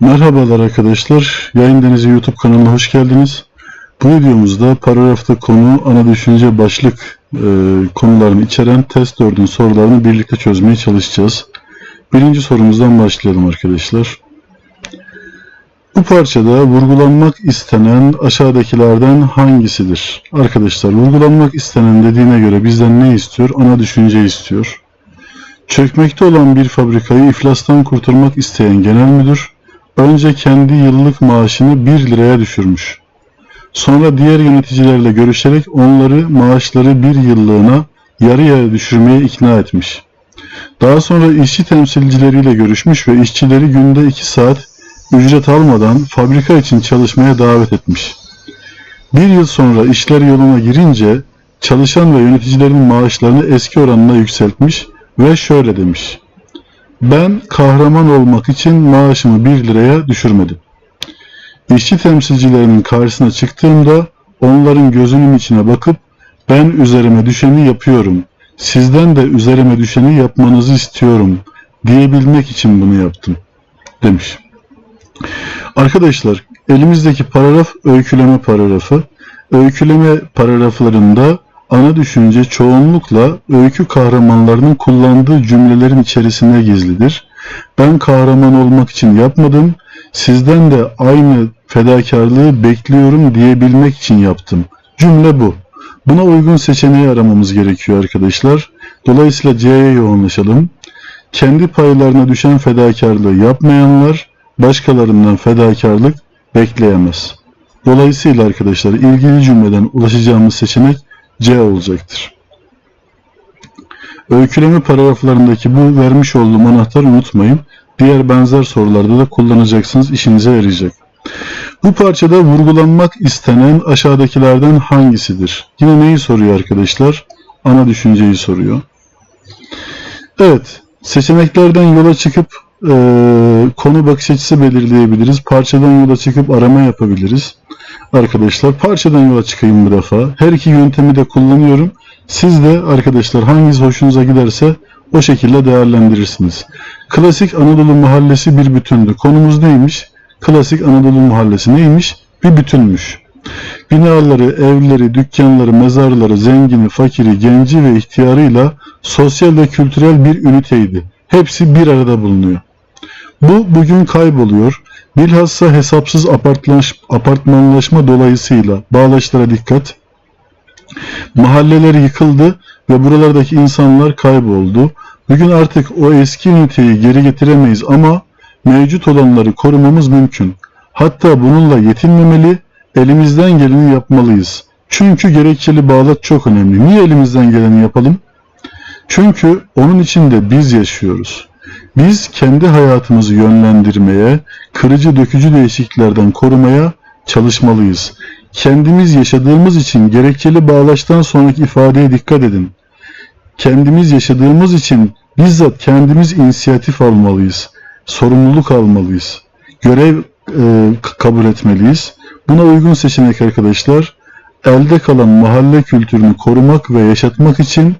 Merhabalar arkadaşlar. Yayın Denizi YouTube kanalına hoş geldiniz. Bu videomuzda paragrafta konu, ana düşünce, başlık e, konularını içeren test 4'ün sorularını birlikte çözmeye çalışacağız. Birinci sorumuzdan başlayalım arkadaşlar. Bu parçada vurgulanmak istenen aşağıdakilerden hangisidir? Arkadaşlar vurgulanmak istenen dediğine göre bizden ne istiyor? Ana düşünce istiyor. Çökmekte olan bir fabrikayı iflastan kurtarmak isteyen genel müdür, önce kendi yıllık maaşını 1 liraya düşürmüş. Sonra diğer yöneticilerle görüşerek onları maaşları bir yıllığına yarıya düşürmeye ikna etmiş. Daha sonra işçi temsilcileriyle görüşmüş ve işçileri günde 2 saat ücret almadan fabrika için çalışmaya davet etmiş. Bir yıl sonra işler yoluna girince çalışan ve yöneticilerin maaşlarını eski oranına yükseltmiş ve şöyle demiş. Ben kahraman olmak için maaşımı 1 liraya düşürmedim. İşçi temsilcilerinin karşısına çıktığımda onların gözünün içine bakıp ben üzerime düşeni yapıyorum. Sizden de üzerime düşeni yapmanızı istiyorum diyebilmek için bunu yaptım demiş. Arkadaşlar elimizdeki paragraf öyküleme paragrafı. Öyküleme paragraflarında ana düşünce çoğunlukla öykü kahramanlarının kullandığı cümlelerin içerisinde gizlidir. Ben kahraman olmak için yapmadım, sizden de aynı fedakarlığı bekliyorum diyebilmek için yaptım. Cümle bu. Buna uygun seçeneği aramamız gerekiyor arkadaşlar. Dolayısıyla C'ye yoğunlaşalım. Kendi paylarına düşen fedakarlığı yapmayanlar başkalarından fedakarlık bekleyemez. Dolayısıyla arkadaşlar ilgili cümleden ulaşacağımız seçenek C olacaktır. Öyküleme paragraflarındaki bu vermiş olduğum anahtarı unutmayın. Diğer benzer sorularda da kullanacaksınız, işinize yarayacak. Bu parçada vurgulanmak istenen aşağıdakilerden hangisidir? Yine neyi soruyor arkadaşlar? Ana düşünceyi soruyor. Evet, seçeneklerden yola çıkıp e, konu bakış açısı belirleyebiliriz. Parçadan yola çıkıp arama yapabiliriz. Arkadaşlar parçadan yola çıkayım bu defa. Her iki yöntemi de kullanıyorum. Siz de arkadaşlar hangisi hoşunuza giderse o şekilde değerlendirirsiniz. Klasik Anadolu Mahallesi bir bütündü. Konumuz neymiş? Klasik Anadolu Mahallesi neymiş? Bir bütünmüş. Binaları, evleri, dükkanları, mezarları, zengini, fakiri, genci ve ihtiyarıyla sosyal ve kültürel bir üniteydi. Hepsi bir arada bulunuyor. Bu bugün kayboluyor. Bilhassa hesapsız apartmanlaşma dolayısıyla bağlaçlara dikkat. Mahalleler yıkıldı ve buralardaki insanlar kayboldu. Bugün artık o eski üniteyi geri getiremeyiz ama mevcut olanları korumamız mümkün. Hatta bununla yetinmemeli, elimizden geleni yapmalıyız. Çünkü gerekçeli bağlaç çok önemli. Niye elimizden geleni yapalım? Çünkü onun içinde biz yaşıyoruz. Biz kendi hayatımızı yönlendirmeye, kırıcı dökücü değişikliklerden korumaya çalışmalıyız. Kendimiz yaşadığımız için gerekçeli bağlaçtan sonraki ifadeye dikkat edin. Kendimiz yaşadığımız için bizzat kendimiz inisiyatif almalıyız. Sorumluluk almalıyız. Görev e, kabul etmeliyiz. Buna uygun seçenek arkadaşlar. Elde kalan mahalle kültürünü korumak ve yaşatmak için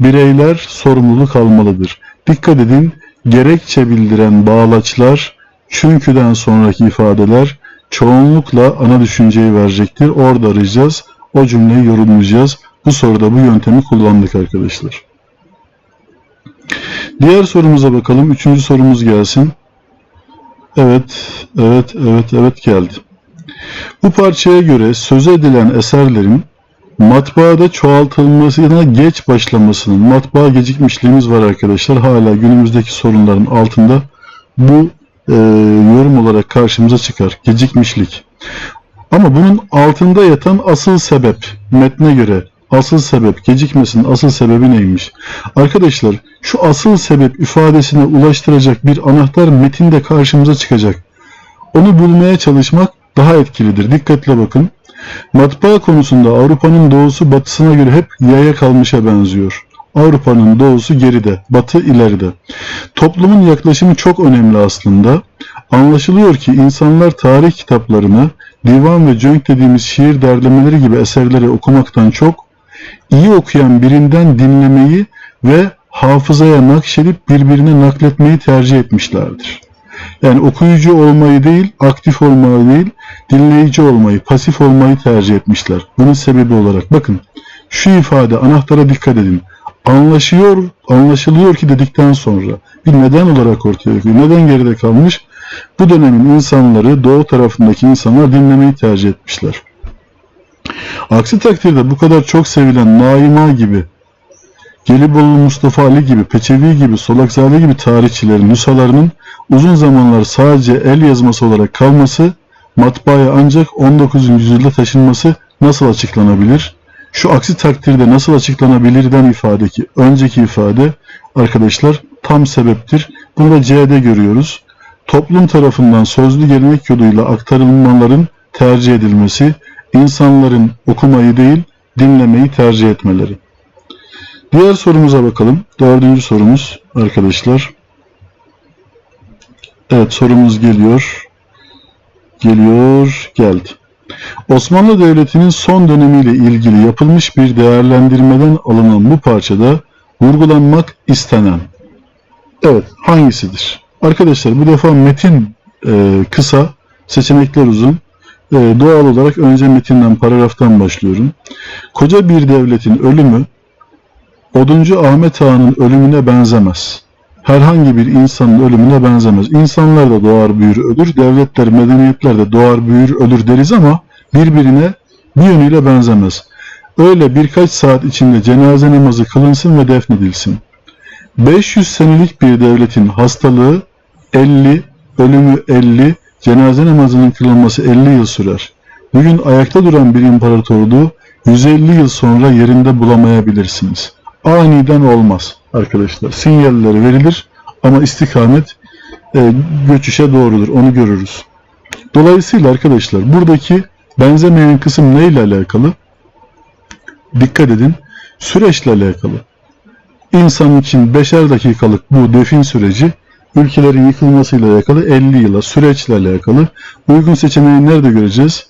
bireyler sorumluluk almalıdır. Dikkat edin, gerekçe bildiren bağlaçlar, çünküden sonraki ifadeler çoğunlukla ana düşünceyi verecektir. Orada arayacağız, o cümleyi yorumlayacağız. Bu soruda bu yöntemi kullandık arkadaşlar. Diğer sorumuza bakalım. Üçüncü sorumuz gelsin. Evet, evet, evet, evet geldi. Bu parçaya göre söz edilen eserlerin matbaada çoğaltılmasına geç başlamasının matbaa gecikmişliğimiz var arkadaşlar. Hala günümüzdeki sorunların altında bu e, yorum olarak karşımıza çıkar. Gecikmişlik. Ama bunun altında yatan asıl sebep metne göre asıl sebep gecikmesinin asıl sebebi neymiş? Arkadaşlar şu asıl sebep ifadesine ulaştıracak bir anahtar metinde karşımıza çıkacak. Onu bulmaya çalışmak daha etkilidir. Dikkatle bakın. Matbaa konusunda Avrupa'nın doğusu batısına göre hep yaya kalmışa benziyor. Avrupa'nın doğusu geride, batı ileride. Toplumun yaklaşımı çok önemli aslında. Anlaşılıyor ki insanlar tarih kitaplarını, divan ve cönk dediğimiz şiir derlemeleri gibi eserleri okumaktan çok, iyi okuyan birinden dinlemeyi ve hafızaya nakşedip birbirine nakletmeyi tercih etmişlerdir. Yani okuyucu olmayı değil, aktif olmayı değil, dinleyici olmayı, pasif olmayı tercih etmişler. Bunun sebebi olarak bakın şu ifade anahtara dikkat edin. Anlaşıyor, anlaşılıyor ki dedikten sonra bir neden olarak ortaya çıkıyor. Neden geride kalmış? Bu dönemin insanları, doğu tarafındaki insanlar dinlemeyi tercih etmişler. Aksi takdirde bu kadar çok sevilen Naima gibi, Gelibolu Mustafa Ali gibi, Peçevi gibi, Solakzade gibi tarihçilerin nüshalarının uzun zamanlar sadece el yazması olarak kalması, matbaaya ancak 19. yüzyılda taşınması nasıl açıklanabilir? Şu aksi takdirde nasıl açıklanabilirden ifade ki önceki ifade arkadaşlar tam sebeptir. Bunu da C'de görüyoruz. Toplum tarafından sözlü gelenek yoluyla aktarılmaların tercih edilmesi, insanların okumayı değil dinlemeyi tercih etmeleri. Diğer sorumuza bakalım. Dördüncü sorumuz arkadaşlar. Evet sorumuz geliyor. Geliyor, geldi. Osmanlı Devleti'nin son dönemiyle ilgili yapılmış bir değerlendirmeden alınan bu parçada vurgulanmak istenen. Evet, hangisidir? Arkadaşlar bu defa metin e, kısa, seçenekler uzun. E, doğal olarak önce metinden, paragraftan başlıyorum. Koca bir devletin ölümü Oduncu Ahmet Ağa'nın ölümüne benzemez. Herhangi bir insanın ölümüne benzemez. İnsanlar da doğar büyür ölür, devletler, medeniyetler de doğar büyür ölür deriz ama birbirine bir yönüyle benzemez. Öyle birkaç saat içinde cenaze namazı kılınsın ve defnedilsin. 500 senelik bir devletin hastalığı 50, ölümü 50, cenaze namazının kılınması 50 yıl sürer. Bugün ayakta duran bir imparatorluğu 150 yıl sonra yerinde bulamayabilirsiniz. Aniden olmaz arkadaşlar. Sinyalleri verilir ama istikamet e, göçüşe doğrudur. Onu görürüz. Dolayısıyla arkadaşlar buradaki benzemeyen kısım neyle alakalı? Dikkat edin. Süreçle alakalı. İnsan için beşer dakikalık bu defin süreci ülkelerin yıkılmasıyla alakalı 50 yıla süreçle alakalı. Uygun seçeneği nerede göreceğiz?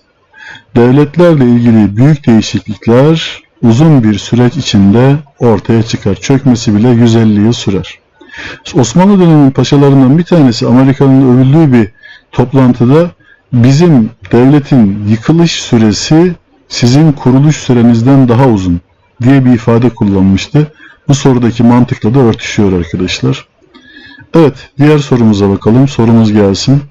Devletlerle ilgili büyük değişiklikler uzun bir süreç içinde ortaya çıkar. Çökmesi bile 150 yıl sürer. Osmanlı döneminin paşalarından bir tanesi Amerika'nın övüldüğü bir toplantıda bizim devletin yıkılış süresi sizin kuruluş sürenizden daha uzun diye bir ifade kullanmıştı. Bu sorudaki mantıkla da örtüşüyor arkadaşlar. Evet, diğer sorumuza bakalım. Sorumuz gelsin.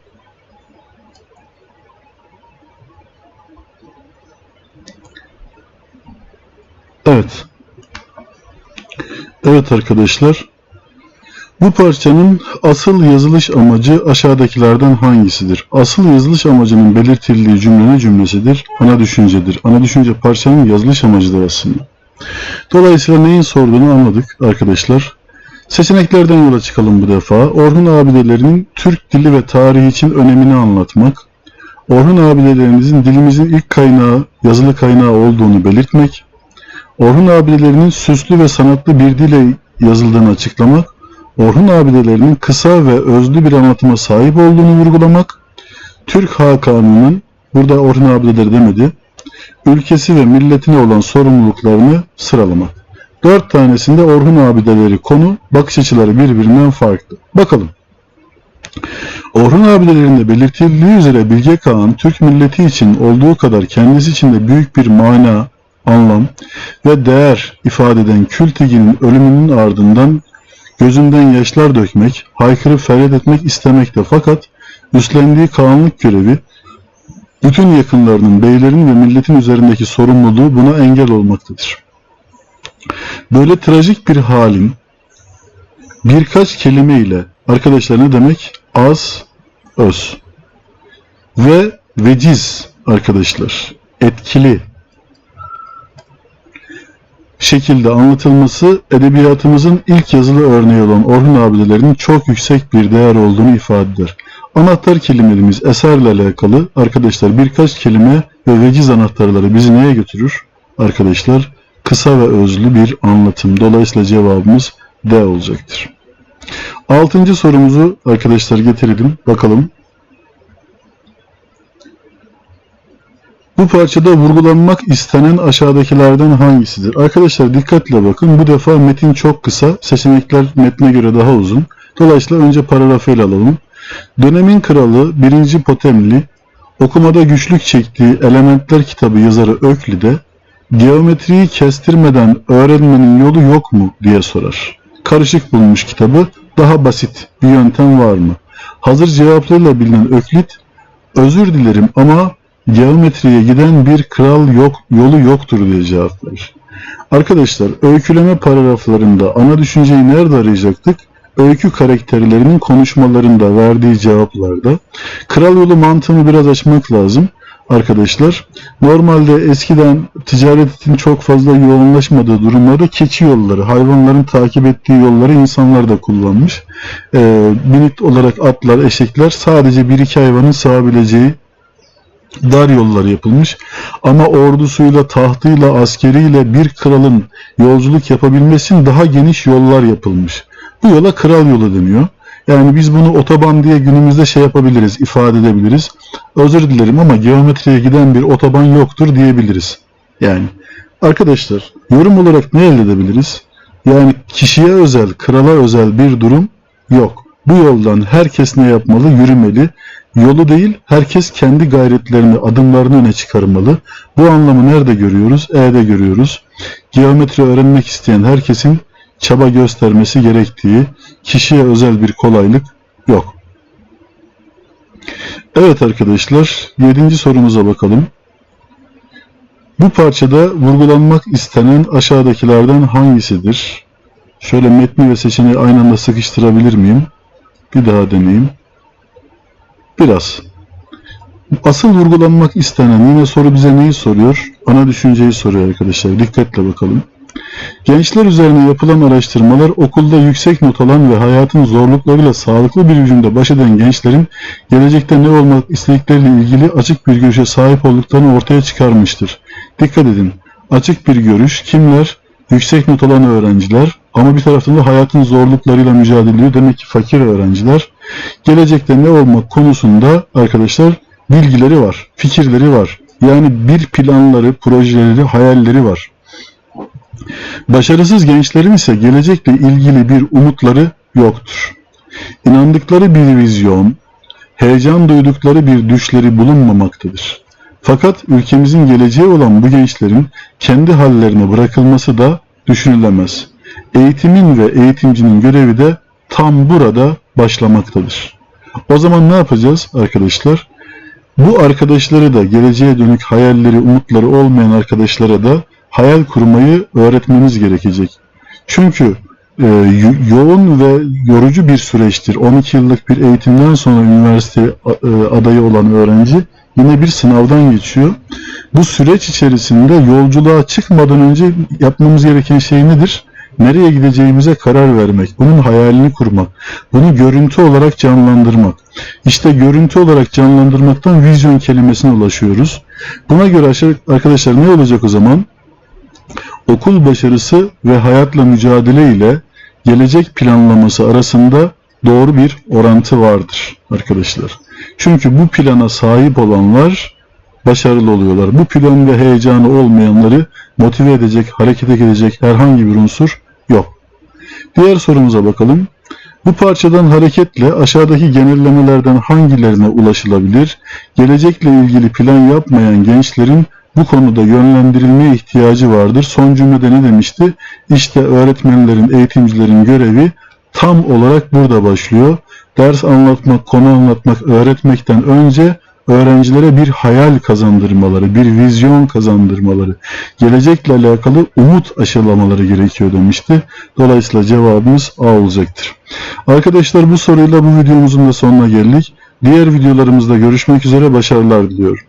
Evet. Evet arkadaşlar. Bu parçanın asıl yazılış amacı aşağıdakilerden hangisidir? Asıl yazılış amacının belirtildiği cümle ne cümlesidir? Ana düşüncedir. Ana düşünce parçanın yazılış amacıdır aslında. Dolayısıyla neyin sorduğunu anladık arkadaşlar. Seçeneklerden yola çıkalım bu defa. Orhun abidelerinin Türk dili ve tarihi için önemini anlatmak. Orhun abidelerimizin dilimizin ilk kaynağı, yazılı kaynağı olduğunu belirtmek. Orhun abidelerinin süslü ve sanatlı bir dile yazıldığını açıklamak, Orhun abidelerinin kısa ve özlü bir anlatıma sahip olduğunu vurgulamak, Türk Hakanı'nın, burada Orhun abideleri demedi, ülkesi ve milletine olan sorumluluklarını sıralamak. Dört tanesinde Orhun abideleri konu, bakış açıları birbirinden farklı. Bakalım. Orhun abidelerinde belirtildiği üzere Bilge Kağan, Türk milleti için olduğu kadar kendisi için de büyük bir mana, anlam ve değer ifade eden Kültigin ölümünün ardından gözünden yaşlar dökmek, haykırıp feryat etmek istemekte fakat üstlendiği Kağanlık görevi bütün yakınlarının, beylerin ve milletin üzerindeki sorumluluğu buna engel olmaktadır. Böyle trajik bir halin birkaç kelime ile arkadaşlar ne demek? Az, öz ve veciz arkadaşlar. Etkili, şekilde anlatılması edebiyatımızın ilk yazılı örneği olan Orhun abidelerinin çok yüksek bir değer olduğunu ifade. Anahtar kelimelerimiz eserle alakalı arkadaşlar birkaç kelime ve veciz anahtarları bizi neye götürür? Arkadaşlar kısa ve özlü bir anlatım. Dolayısıyla cevabımız D olacaktır. Altıncı sorumuzu arkadaşlar getirelim. Bakalım. Bu parçada vurgulanmak istenen aşağıdakilerden hangisidir? Arkadaşlar dikkatle bakın. Bu defa metin çok kısa. Seçenekler metne göre daha uzun. Dolayısıyla önce paragrafıyla alalım. Dönemin kralı 1. Potemli, okumada güçlük çektiği Elementler kitabı yazarı Öklide, geometriyi kestirmeden öğrenmenin yolu yok mu diye sorar. Karışık bulmuş kitabı, daha basit bir yöntem var mı? Hazır cevaplarıyla bilinen Öklit, özür dilerim ama geometriye giden bir kral yok, yolu yoktur diye cevap verir. Arkadaşlar öyküleme paragraflarında ana düşünceyi nerede arayacaktık? Öykü karakterlerinin konuşmalarında verdiği cevaplarda. Kral yolu mantığını biraz açmak lazım arkadaşlar. Normalde eskiden ticaretin çok fazla yoğunlaşmadığı durumlarda keçi yolları, hayvanların takip ettiği yolları insanlar da kullanmış. Ee, binit olarak atlar, eşekler sadece bir iki hayvanın sığabileceği dar yolları yapılmış. Ama ordusuyla, tahtıyla, askeriyle bir kralın yolculuk yapabilmesi için daha geniş yollar yapılmış. Bu yola kral yolu deniyor. Yani biz bunu otoban diye günümüzde şey yapabiliriz, ifade edebiliriz. Özür dilerim ama geometriye giden bir otoban yoktur diyebiliriz. Yani arkadaşlar yorum olarak ne elde edebiliriz? Yani kişiye özel, krala özel bir durum yok. Bu yoldan herkes ne yapmalı? Yürümeli. Yolu değil, herkes kendi gayretlerini, adımlarını öne çıkarmalı. Bu anlamı nerede görüyoruz? E'de görüyoruz. Geometri öğrenmek isteyen herkesin çaba göstermesi gerektiği, kişiye özel bir kolaylık yok. Evet arkadaşlar, yedinci sorumuza bakalım. Bu parçada vurgulanmak istenen aşağıdakilerden hangisidir? Şöyle metni ve seçeneği aynı anda sıkıştırabilir miyim? Bir daha deneyeyim. Biraz. Asıl vurgulanmak istenen yine soru bize neyi soruyor? Ana düşünceyi soruyor arkadaşlar. Dikkatle bakalım. Gençler üzerine yapılan araştırmalar okulda yüksek not alan ve hayatın zorluklarıyla sağlıklı bir biçimde baş eden gençlerin gelecekte ne olmak istedikleriyle ilgili açık bir görüşe sahip olduklarını ortaya çıkarmıştır. Dikkat edin. Açık bir görüş kimler? Yüksek not alan öğrenciler ama bir taraftan da hayatın zorluklarıyla mücadele ediyor. Demek ki fakir öğrenciler. Gelecekte ne olmak konusunda arkadaşlar bilgileri var, fikirleri var. Yani bir planları, projeleri, hayalleri var. Başarısız gençlerin ise gelecekle ilgili bir umutları yoktur. İnandıkları bir vizyon, heyecan duydukları bir düşleri bulunmamaktadır. Fakat ülkemizin geleceği olan bu gençlerin kendi hallerine bırakılması da düşünülemez. Eğitimin ve eğitimcinin görevi de tam burada başlamaktadır. O zaman ne yapacağız arkadaşlar? Bu arkadaşları da geleceğe dönük hayalleri, umutları olmayan arkadaşlara da hayal kurmayı öğretmemiz gerekecek. Çünkü e, yoğun ve yorucu bir süreçtir. 12 yıllık bir eğitimden sonra üniversite e, adayı olan öğrenci yine bir sınavdan geçiyor. Bu süreç içerisinde yolculuğa çıkmadan önce yapmamız gereken şey nedir? Nereye gideceğimize karar vermek, bunun hayalini kurmak, bunu görüntü olarak canlandırmak. İşte görüntü olarak canlandırmaktan vizyon kelimesine ulaşıyoruz. Buna göre arkadaşlar ne olacak o zaman? okul başarısı ve hayatla mücadele ile gelecek planlaması arasında doğru bir orantı vardır arkadaşlar. Çünkü bu plana sahip olanlar başarılı oluyorlar. Bu plan ve heyecanı olmayanları motive edecek, hareket edecek herhangi bir unsur yok. Diğer sorumuza bakalım. Bu parçadan hareketle aşağıdaki genellemelerden hangilerine ulaşılabilir? Gelecekle ilgili plan yapmayan gençlerin bu konuda yönlendirilmeye ihtiyacı vardır. Son cümlede ne demişti? İşte öğretmenlerin, eğitimcilerin görevi tam olarak burada başlıyor. Ders anlatmak, konu anlatmak, öğretmekten önce öğrencilere bir hayal kazandırmaları, bir vizyon kazandırmaları, gelecekle alakalı umut aşılamaları gerekiyor demişti. Dolayısıyla cevabımız A olacaktır. Arkadaşlar bu soruyla bu videomuzun da sonuna geldik. Diğer videolarımızda görüşmek üzere başarılar diliyorum.